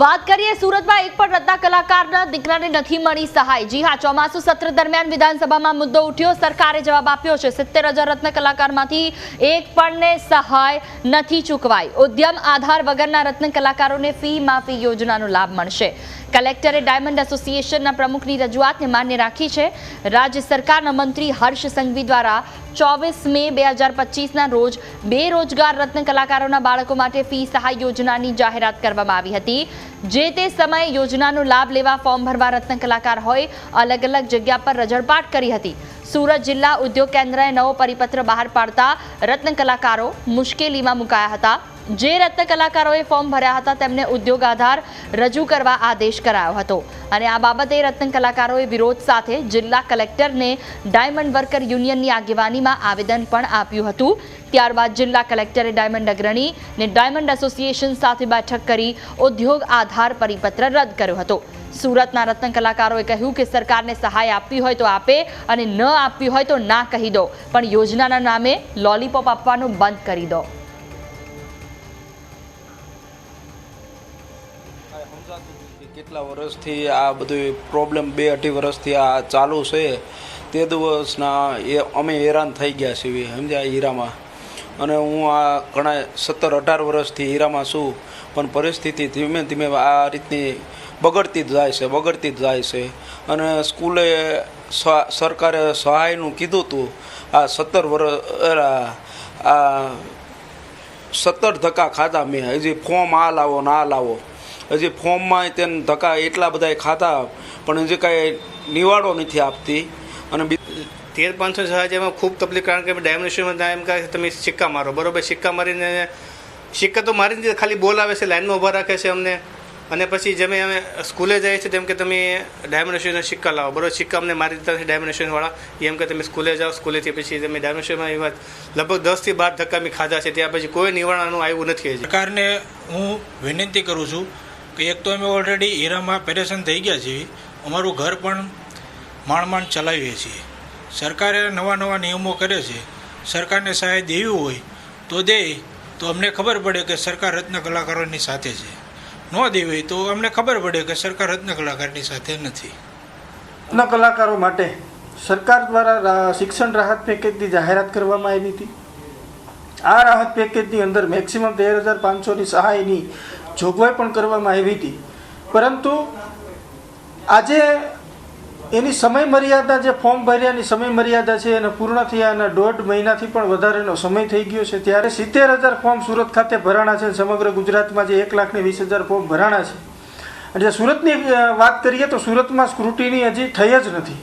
વાત કરીએ સુરતમાં એક પણ રત્ના કલાકારના દીકરાને નથી મળી સહાય. જી હા, ચોમાસુ સત્ર દરમિયાન વિધાનસભામાં મુદ્દો ઉઠ્યો. સરકારે જવાબ આપ્યો છે, સિત્તેર હજાર રત્ન કલાકારમાંથી એક પણને સહાય નથી ચૂકવાઈ. ઉદ્યમ આધાર વગરના રત્ન કલાકારોને ફી માફી યોજનાનો લાભ મળશે. કલેક્ટરે ડાયમંડ એસોસિએશનના પ્રમુખની રજૂઆતને માન્ય રાખી છે. રાજ્ય સરકારના મંત્રી હર્ષ સંઘવી દ્વારા ચોવીસ મે બે હજાર પચીસના રોજ બેરોજગાર રત્ન કલાકારોના બાળકો માટે ફી સહાય યોજનાની જાહેરાત કરવામાં આવી હતી. જે તે સમયે યોજનાનો લાભ લેવા ફોર્મ ભરવા રત્ન કલાકાર હોય, અલગ અલગ જગ્યા પર રજળપાટ કરી હતી. સુરત જિલ્લા ઉદ્યોગ કેન્દ્રએ નવો પરિપત્ર બહાર પાડતા રત્ન કલાકારો મુશ્કેલીમાં મુકાયા હતા. જે રત્ન કલાકારોએ ફોર્મ ભર્યા હતા, તેમને ઉદ્યોગ આધાર રજૂ કરવા આદેશ કરાયો હતો. અને આ બાબતે રત્ન કલાકારોએ વિરોધ સાથે જિલ્લા કલેક્ટરને ડાયમંડ વર્કર યુનિયનની આગેવાનીમાં આવેદન પણ આપ્યું હતું. ત્યારબાદ જિલ્લા કલેક્ટરે ડાયમંડ અગ્રણી ને ડાયમંડ એસોસિએશન સાથે બેઠક કરી ઉદ્યોગ આધાર પરિપત્ર રદ કર્યો હતો. સુરતના રત્ન કલાકારોએ કહ્યું કે સરકારને સહાય આપવી હોય તો આપે અને ન આપવી હોય તો ના કહી દો. પણ યોજનાના નામે લોલીપોપ આપવાનું બંધ કરી દો. કેટલા વર્ષથી આ બધું પ્રોબ્લેમ બે અઢી વર્ષથી આ ચાલુ છે. તે દિવસના એ અમે હેરાન થઈ ગયા છીએ, સમજ્યા હીરામાં? અને હું આ ઘણા સત્તર અઢાર વર્ષથી હીરામાં છું, પણ પરિસ્થિતિ ધીમે ધીમે આ રીતની બગડતી જ જાય છે, બગડતી જ જાય છે. અને સ્કૂલે સરકારે સહાયનું કીધું હતું આ સત્તર વર્ષ આ સત્તર ધક્કા ખાધા મેં. હજી ફોર્મ આ લાવો ને લાવો. હજી ફોર્મમાં તેને ધક્કા એટલા બધા ખાતા પણ હજી કાંઈ નિવાડો નથી આપતી. અને બી તેર પાંચસો સહાય એમાં ખૂબ તકલીફ કારણ કે ડાયમિનેશનમાં એમ કહે તમે સિક્કા મારો. બરોબર સિક્કા મારીને સિક્કા તો મારી નથી ખાલી બોલાવે છે લાઈનમાં ઊભા રાખે છે અમને. અને પછી જેમ અમે સ્કૂલે જઈએ છીએ તેમ કે તમે ડાયમિનેશનના સિક્કા લાવો. બરોબર સિક્કા અમને મારી દીધા છે ડાયમિનેશનવાળા એમ કે તમે સ્કૂલે જાઓ. સ્કૂલેથી પછી તમે ડાયમનેશનમાં એ વાત લગભગ દસથી બાર ધક્કા મેં ખાધા છે. ત્યાં પછી કોઈ નિવારણનું આવ્યું નથી સરકારને હું વિનંતી કરું છું કે એક તો અમે ઓલરેડી હીરામાં પેરેશન થઈ ગયા છીએ. અમારું ઘર પણ માંડ માંડ ચલાવીએ છીએ. સરકારે નવા નવા નિયમો કરે છે. સરકારને સહાય દેવી હોય તો દે. તો અમને ખબર પડે કે સરકાર રત્ન કલાકારોની સાથે છે. ન દેવી તો અમને ખબર પડે કે સરકાર રત્ન કલાકારની સાથે નથી. રત્ન કલાકારો માટે સરકાર દ્વારા શિક્ષણ રાહત પેકેજની જાહેરાત કરવામાં આવી હતી. આ રાહત પેકેજની અંદર મેક્સિમમ તેર હજાર પાંચસોની સહાયની જોગવાઈ પણ કરવામાં આવી હતી. પરંતુ આજે એની સમય મર્યાદા જે ફોર્મ ભર્યાની સમય મર્યાદા છે, એને પૂર્ણ થયાના દોઢ મહિનાથી પણ વધારેનો સમય થઈ ગયો છે, ત્યારે સિત્તેર હજાર ફોર્મ સુરત ખાતે ભરાણા છે સમગ્ર ગુજરાતમાં જે એક લાખને વીસ હજાર ફોર્મ ભરાણા છે. અને સુરતની વાત કરીએ તો સુરતમાં સ્ક્રુટિની હજી થઈ જ નથી.